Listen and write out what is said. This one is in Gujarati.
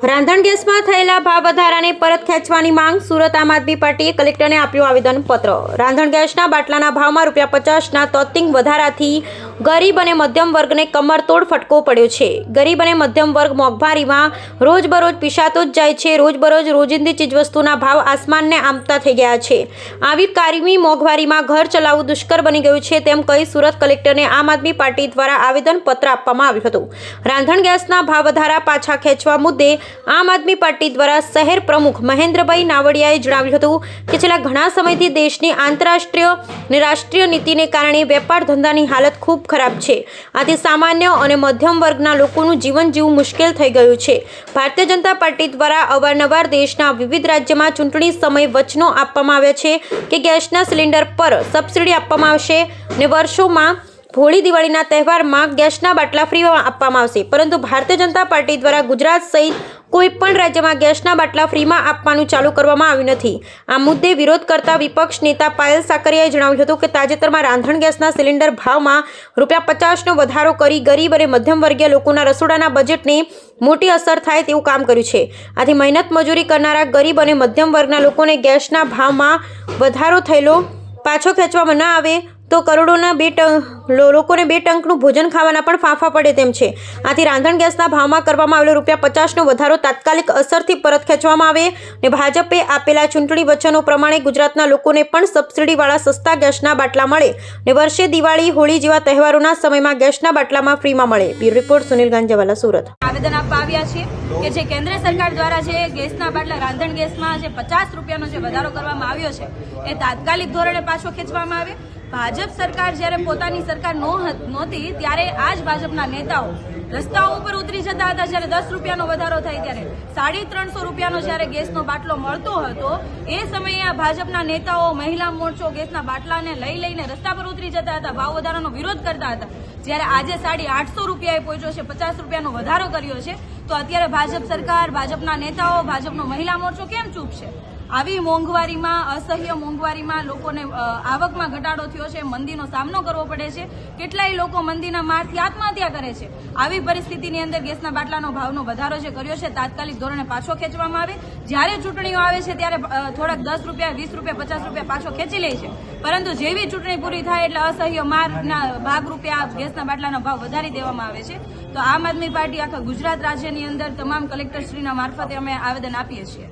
રાંધણ ગેસમાં થયેલા ભાવ વધારાને પરત ખેંચવાની માંગ સુરત આમ આદમી પાર્ટીએ કલેક્ટરને આપ્યું આવેદનપત્ર. રાંધણ ગેસના બાટલાના ભાવમાં રૂપિયા પચાસના તોતિંગ વધારાથી ગરીબ અને મધ્યમ વર્ગને કમરતોડ ફટકો પડ્યો છે. ગરીબ અને મધ્યમ વર્ગ મોંઘવારીમાં રોજબરોજ પીસાતો જ જાય છે. રોજબરોજ રોજિંદી ચીજવસ્તુના ભાવ આસમાનને આમતા થઈ ગયા છે. આવી કારીમી મોંઘવારીમાં ઘર ચલાવવું દુષ્કર બની ગયું છે તેમ કહી સુરત કલેક્ટરને આમ આદમી પાર્ટી દ્વારા આવેદનપત્ર આપવામાં આવ્યું હતું. રાંધણ ગેસના ભાવ વધારા પાછા ખેંચવા મુદ્દે આમ આદમી પાર્ટી દ્વારા શહેર પ્રમુખ મહેન્દ્રભાઈ નાવડિયાએ જણાવ્યું હતું કે છેલ્લા ઘણા સમયથી દેશની આંતરરાષ્ટ્રીય અને રાષ્ટ્રીય નીતિને કારણે વેપાર ધંધાની હાલત ખૂબ ખરાબ છે. આથી સામાન્ય અને મધ્યમ વર્ગના લોકોનું જીવન જીવવું મુશ્કેલ થઈ ગયું છે. ભારતીય જનતા પાર્ટી દ્વારા અવારનવાર દેશના વિવિધ રાજ્યમાં ચૂંટણી સમય વચનો આપવામાં આવ્યા છે કે ગેસના સિલિન્ડર પર સબસિડી આપવામાં આવશે અને વર્ષોમાં હોળી દિવાળીના તહેવારમાં ગેસના બાટલા ફ્રીમાં આપવામાં આવશે. પરંતુ ભારતીય જનતા પાર્ટી દ્વારા ગુજરાત સહિત કોઈ પણ રાજ્યમાં ગેસના બાટલા ફ્રીમાં આપવાનું ચાલુ કરવામાં આવ્યું નથી. આ મુદ્દે વિરોધ કરતા વિપક્ષ નેતા પાયલ સાકરિયાએ જણાવ્યું હતું કે તાજેતરમાં રાંધણ ગેસના સિલિન્ડર ભાવમાં રૂપિયા પચાસનો વધારો કરી ગરીબ અને મધ્યમ વર્ગીય લોકોના રસોડાના બજેટને મોટી અસર થાય તેવું કામ કર્યું છે. આથી મહેનત મજૂરી કરનારા ગરીબ અને મધ્યમ વર્ગના લોકોને ગેસના ભાવમાં વધારો થયેલો પાછો ખેંચવામાં ન આવે તો કરોડોના બે લોકોને બે ટંકનું ભોજન ખાવાના પણ ફાંફા પડે તેમ છે. આથી રાંધણ ગેસના ભાવમાં કરવામાં આવેલો રૂપિયા પચાસનો વધારો તાત્કાલિક અસરથી પરત ખેંચવામાં આવે અને ભાજપે આપેલા ચૂંટણી વચનો પ્રમાણે ગુજરાતના લોકોને પણ સબસિડીવાળા સસ્તા ગેસના બાટલા મળે ને વર્ષે દિવાળી, હોળી જેવા તહેવારોના સમયમાં ગેસના બાટલામાં ફ્રીમાં મળે. Bureau report, Sunil Ganjawala, Surat. આવેદન આપવા આવ્યા છે કે જે કેન્દ્ર સરકાર દ્વારા જે ગેસના બાટલા રાંધણ ગેસમાં જે પચાસ રૂપિયાનો જે વધારો કરવામાં આવ્યો છે, એ તાત્કાલિક ધોરણે પાછો ખેંચવામાં આવે ભાજપ સરકાર જ્યારે પોતાની સરકાર નહોતી, ત્યારે આ જ ભાજપના નેતાઓ રસ્તાઓ ઉપર ઉતરી જતા હતા. જ્યારે દસ રૂપિયાનો વધારો થાય ત્યારે સાડી ત્રણસો રૂપિયાનો જ્યારે ગેસનો બાટલો મળતો હતો, એ સમયે આ ભાજપના નેતાઓ મહિલા મોરચો ગેસના બાટલાને લઈ લઈને રસ્તા પર ઉતરી જતા હતા, ભાવ વધારાનો વિરોધ કરતા હતા. જ્યારે આજે સાડી આઠસો રૂપિયાએ પહોંચ્યો છે, પચાસ રૂપિયાનો વધારો કર્યો છે તો અત્યારે ભાજપ સરકાર, ભાજપના નેતાઓ, ભાજપનો મહિલા મોરચો કેમ ચૂપ છે? આવી મોંઘવારીમાં, અસહ્ય મોંઘવારીમાં લોકોને આવકમાં ઘટાડો થયો છે, મંદીનો સામનો કરવો પડે છે. કેટલાય લોકો મંદીના મારથી આત્મહત્યા કરે છે. આવી પરિસ્થિતિની અંદર ગેસના બાટલાનો ભાવનો વધારો જે કર્યો છે, તાત્કાલિક ધોરણે પાછો ખેંચવામાં આવે. જ્યારે ચૂંટણીઓ આવે છે, ત્યારે થોડાક દસ રૂપિયા, વીસ રૂપિયા, પચાસ રૂપિયા પાછો ખેંચી લે છે. પરંતુ જેવી ચૂંટણી પૂરી થાય એટલે અસહ્ય મારના ભાગરૂપે આ ગેસના બાટલાનો ભાવ વધારી દેવામાં આવે છે. તો આમ આદમી પાર્ટી આખા ગુજરાત રાજ્યની અંદર તમામ કલેક્ટરશ્રીના મારફતે અમે આવેદન આપીએ છીએ.